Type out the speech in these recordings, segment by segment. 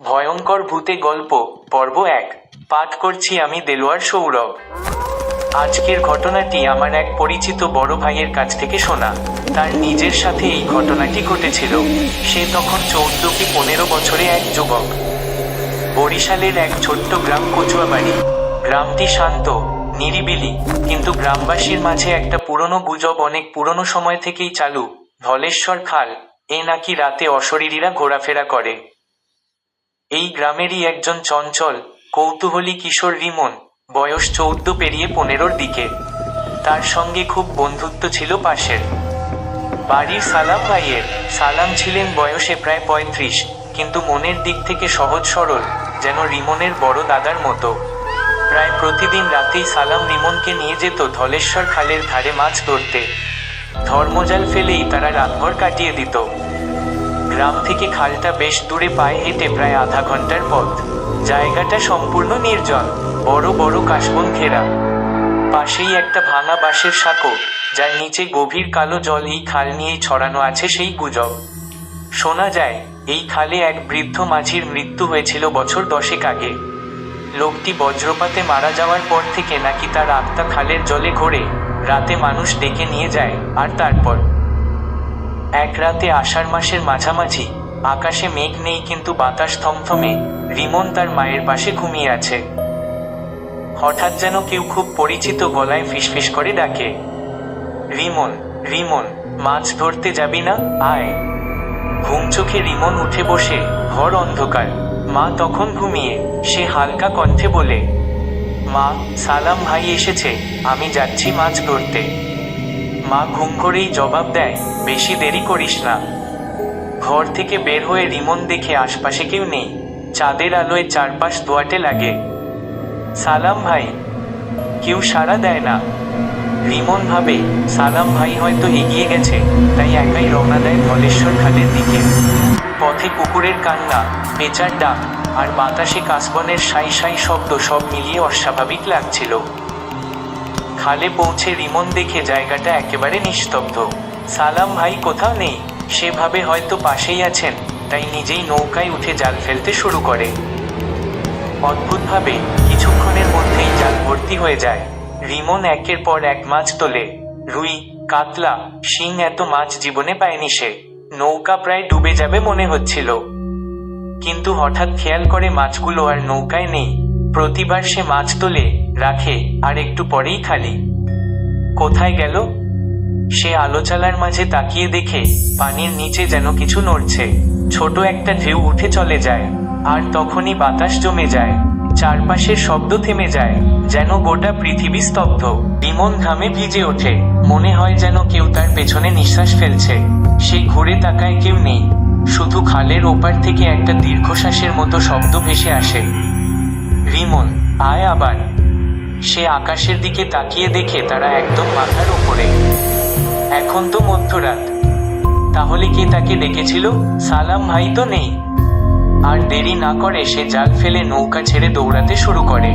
ভয়ঙ্কর ভূতে গল্প, পর্ব এক। পাঠ করছি আমি দেলোয়ার সৌরভ। আজকের ঘটনাটি আমার এক পরিচিত বড় ভাইয়ের কাছ থেকে শোনা। তার নিজের সাথে এই ঘটনাটি ঘটেছিল। সে তখন চৌদ্দ কি পনেরো বছরে এক যুবক। বরিশালের এক ছোট্ট গ্রাম কচুয়াবাড়ি। গ্রামটি শান্ত, নিরিবিলি, কিন্তু গ্রামবাসীর মাঝে একটা পুরনো গুজব অনেক পুরনো সময় থেকেই চালু। ধলেশ্বর খাল, এ নাকি রাতে অশরীরীরা ঘোরাফেরা করে। এই গ্রামেরই একজন চঞ্চল, কৌতূহলী কিশোর রিমন, বয়স চৌদ্দ পেরিয়ে পনেরোর দিকে। তার সঙ্গে খুব বন্ধুত্ব ছিল পাশের। বাড়ির সালাম ভাইয়ের সালাম ছিলেন বয়সে প্রায় পঁয়ত্রিশ, কিন্তু মনের দিক থেকে সহজ সরল, যেন রিমনের বড় দাদার মতো। প্রায় প্রতিদিন রাতেই সালাম রিমনকে নিয়ে যেত ধলেশ্বর খালের ধারে মাছ ধরতে। ধর্মজাল ফেলেই তারা রাতভর কাটিয়ে দিত। গ্রাম থেকে খালটা বেশ দূরে পায়ে হেঁটে প্রায় আধা ঘণ্টার পথ। জায়গাটা সম্পূর্ণ নির্জন, বড় বড় কাশবন ঘেরা। পাশেই একটা ভাঙা বাঁশের সাঁকো, যার নিচে গভীর কালো জল এই খাল নিয়েই ছড়ানো আছে সেই গুজব। শোনা যায়, এই খালে এক বৃদ্ধ মাঝির মৃত্যু হয়েছিল বছর দশেক আগে। লোকটি বজ্রপাতে মারা যাওয়ার পর থেকে নাকি তার আত্মা খালের জলে ঘোরে, রাতে মানুষ ডেকে নিয়ে যায়, আর তারপর এক রাতে আষাঢ় মাসের মাঝামাঝি আকাশে মেঘ নেই কিন্তু বাতাস থমথমে রিমন তার মায়ের পাশে ঘুমিয়ে আছে। হঠাৎ যেন কেউ খুব পরিচিত গলায় ফিসফিস করে ডাকে, রিমন রিমন, মাছ ধরতে যাবি না? আয়। ঘুম চোখে রিমন উঠে বসে, ঘর অন্ধকার। মা তখন ঘুমিয়ে, সে হালকা কণ্ঠে বলে, মা, সালাম ভাই এসেছে, আমি যাচ্ছি মাছ ধরতে। মা ঘুম করেই জবাব দেয়, বেশি দেরি করিস না। ঘর থেকে বের হয়ে রিমন দেখে আশপাশে কেউ নেই। চাঁদের আলোয় চারপাশ দোয়াটে লাগে। সালাম ভাই। কেউ সাড়া দেয় না। রিমন ভাবে, সালাম ভাই হয়তো এগিয়ে গেছে, তাই একাই রওনা দেয় ধলেশ্বর খালের দিকে। পথে কুকুরের কান্না পেঁচার ডাক আর বাতাসে কাশবনের সাই সাই শব্দ সব মিলিয়ে অস্বাভাবিক লাগছিল। খালে পৌঁছে রিমন দেখে জায়গাটা একেবারে নিস্তব্ধ। সালাম ভাই কোথাও নেই, সেভাবে হয়তো পাশেই আছেন, তাই নিজেই নৌকায় উঠে জাল ফেলতে শুরু করে। অদ্ভুতভাবে কিছুক্ষণের মধ্যেই জাল ভর্তি হয়ে যায়। রিমন একের পর এক মাছ তোলে। রুই, কাতলা, শিং এত মাছ জীবনে পায়নি সে। নৌকা প্রায় ডুবে যাবে মনে হচ্ছিল। কিন্তু হঠাৎ খেয়াল করে মাছগুলো আর নৌকায় নেই। প্রতিবার সে মাছ তোলে, রাখে, আর একটু পরেই খালি। কোথায় গেল? সে আলোচালার মাঝে তাকিয়ে দেখে পানির নিচে যেন কিছু নড়ছে। ছোট একটা ঢেউ উঠে চলে যায়, আর তখনই বাতাস জমে যায়। চারপাশের শব্দ থেমে যায়, যেন গোটা পৃথিবী স্তব্ধ। বিমন ঘামে ভিজে ওঠে, মনে হয় যেন কেউ তার পেছনে নিঃশ্বাস ফেলছে। সে ঘুরে তাকায় কেউ নেই, শুধু খালের ওপার থেকে একটা দীর্ঘশ্বাসের মতো শব্দ ভেসে আসে। রিমন, আয় আবার। সে আকাশের দিকে তাকিয়ে দেখে তারা একদম মাথার উপরে। এখন তো মধ্যরাত। তাহলে কে তাকে ডেকেছিল? সালাম ভাই তো নেই। আর দেরি না করে সে জাল ফেলে নৌকা ছেড়ে দৌড়াতে শুরু করে।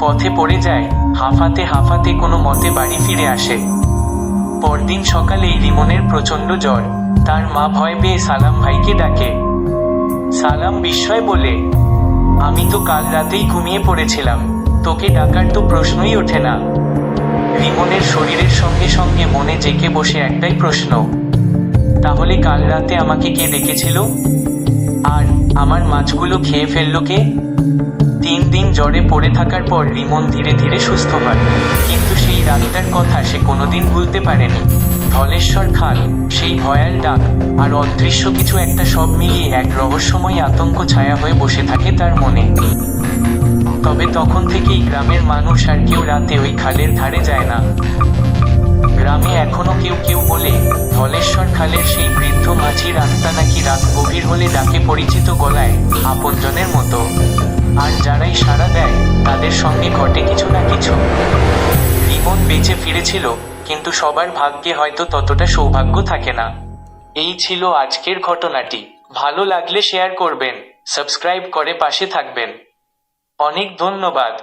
পথে পড়ে যায়, হাঁফাতে হাঁফাতে কোনো মতে বাড়ি ফিরে আসে। পরদিন সকালেই রিমনের প্রচণ্ড জ্বর। তার মা ভয় পেয়ে সালাম ভাইকে ডাকে। সালাম বিস্ময় বলে আমি তো কাল রাতেই ঘুমিয়ে পড়েছিলাম। তোকে ডাকার তো প্রশ্নই ওঠে না। রিমনের শরীরের সঙ্গে সঙ্গে মনে জেকে বসে একটাই প্রশ্ন। তাহলে কাল রাতে আমাকে কে ডেকেছিল? আর আমার মাছগুলো খেয়ে ফেলল কে? তিন দিন জ্বরে পড়ে থাকার পর রিমন ধীরে ধীরে সুস্থ হয়। কিন্তু সেই রাতটার কথা সে কোনোদিন ভুলতে পারেনি। ধলেশ্বর খাল সেই ভয়াল ডাক আর অদৃশ্য কিছু একটা সব মিলিয়ে এক রহস্যময় আতঙ্ক ছায়া হয়ে বসে থাকে তার মনে। তবে তখন থেকেই গ্রামের মানুষ আর কেউ রাতে ওই খালের ধারে যায় না। গ্রামে এখনও কেউ কেউ বলে ধলেশ্বর খালের সেই বৃদ্ধ মাঝির আত্মা নাকি রাত গভীর হলে ডাকে পরিচিত গলায়, আপনজনের মতো। আর যারাই সাড়া দেয়, তাদের সঙ্গে ঘটে কিছু না কিছু। রিমন বেঁচে ফিরেছিল, কিন্তু সবার ভাগ্যে হয়তো ততটা সৌভাগ্য থাকে না। এই ছিল আজকের ঘটনাটি। ভালো লাগলে শেয়ার করবেন সাবস্ক্রাইব করে পাশে থাকবেন। অনেক ধন্যবাদ।